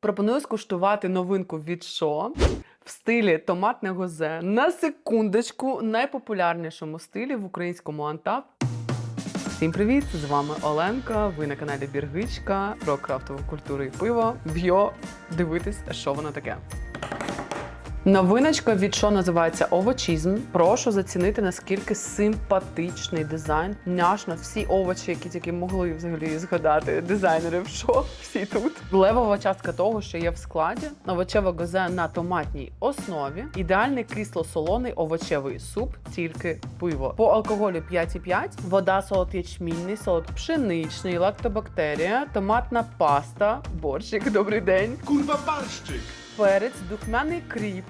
Пропоную скуштувати новинку від Шо в стилі томатне гозе. На секундочку, найпопулярнішому стилі в українському антап. Всім привіт! З вами Оленка. Ви на каналі Біргичка про крафтову культуру і пиво. Б'йо дивитись, що воно таке. Новиночка від що називається овочізм. Прошу зацінити наскільки симпатичний дизайн. Няшно, всі овочі, які тільки могли взагалі згадати дизайнери в що всі тут. Левова частка того, що є в складі. Овочеве гозе на томатній основі. Ідеальний кисло-солоний овочевий суп, тільки пиво. По алкоголю 5,5, вода солод ячмінний, солод пшеничний, лактобактерія, томатна паста, борщик, добрий день Kurwa barszczyk! перець, духмяний кріп,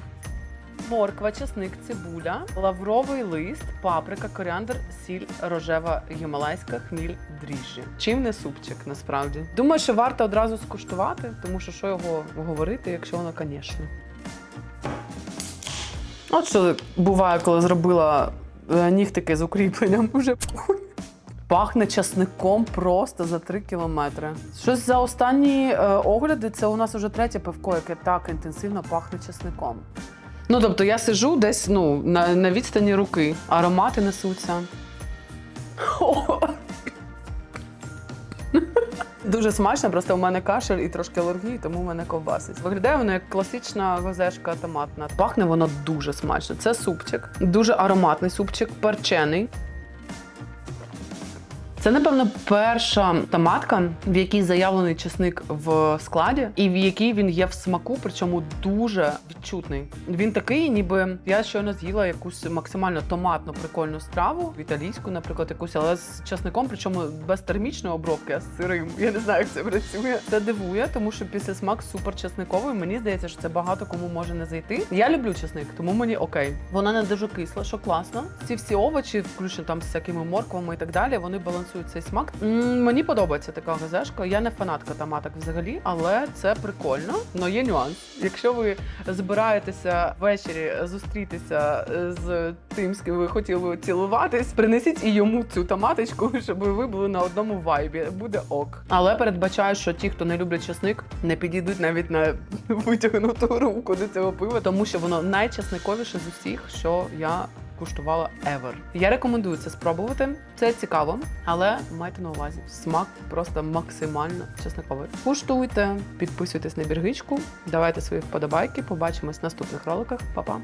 морква, чесник, цибуля, лавровий лист, паприка, коріандр, сіль, рожева гімалайська, хміль, дріжджі. Чим не супчик, насправді. Думаю, що варто одразу скуштувати, тому що що його говорити, якщо воно, звісно. От що буває, коли зробила е, нігтики з укріпленням, уже. Пахне часником просто за 3 кілометри. Щось за останні е, огляди, це у нас вже третє пивко, яке так інтенсивно пахне часником. Ну, тобто я сижу десь ну, на, на відстані руки, аромати несуться. Дуже смачно, просто у мене кашель і трошки алергії, тому мене ковбасить. Виглядає воно як класична газешка томатна. Пахне воно дуже смачно. Це супчик, дуже ароматний супчик, перчений. Це, напевно, перша томатка, в якій заявлений чесник в складі, і в якій він є в смаку, причому дуже відчутний. Він такий, ніби я щойно з'їла якусь максимально томатну прикольну страву, італійську, наприклад, якусь, але з чесником, причому без термічної обробки, а з сирим. Я не знаю, як це працює. Це дивує, тому що після смак супер чесниковий. Мені здається, що це багато кому може не зайти. Я люблю чесник, тому мені окей. Воно не дуже кисло, що класно. Ці всі овочі, включно там з всякими морквами і так далі, вони балансують цей смак. М, мені подобається така газешка. Я не фанатка томаток взагалі, але це прикольно. Но є нюанс. Якщо ви збираєтеся ввечері зустрітися з тим, з ким ви хотіли цілуватись, принесіть і йому цю томаточку, щоб ви були на одному вайбі. Буде ок. Але передбачаю, що ті, хто не люблять чесник, не підійдуть навіть на витягнуту руку до цього пива, тому що воно найчесниковіше з усіх, що я куштувала ever. Я рекомендую це спробувати. Це цікаво, але майте на увазі, смак просто максимально чесниковий. Куштуйте, підписуйтесь на біргичку, давайте свої вподобайки. Побачимось в наступних роликах. Па-па!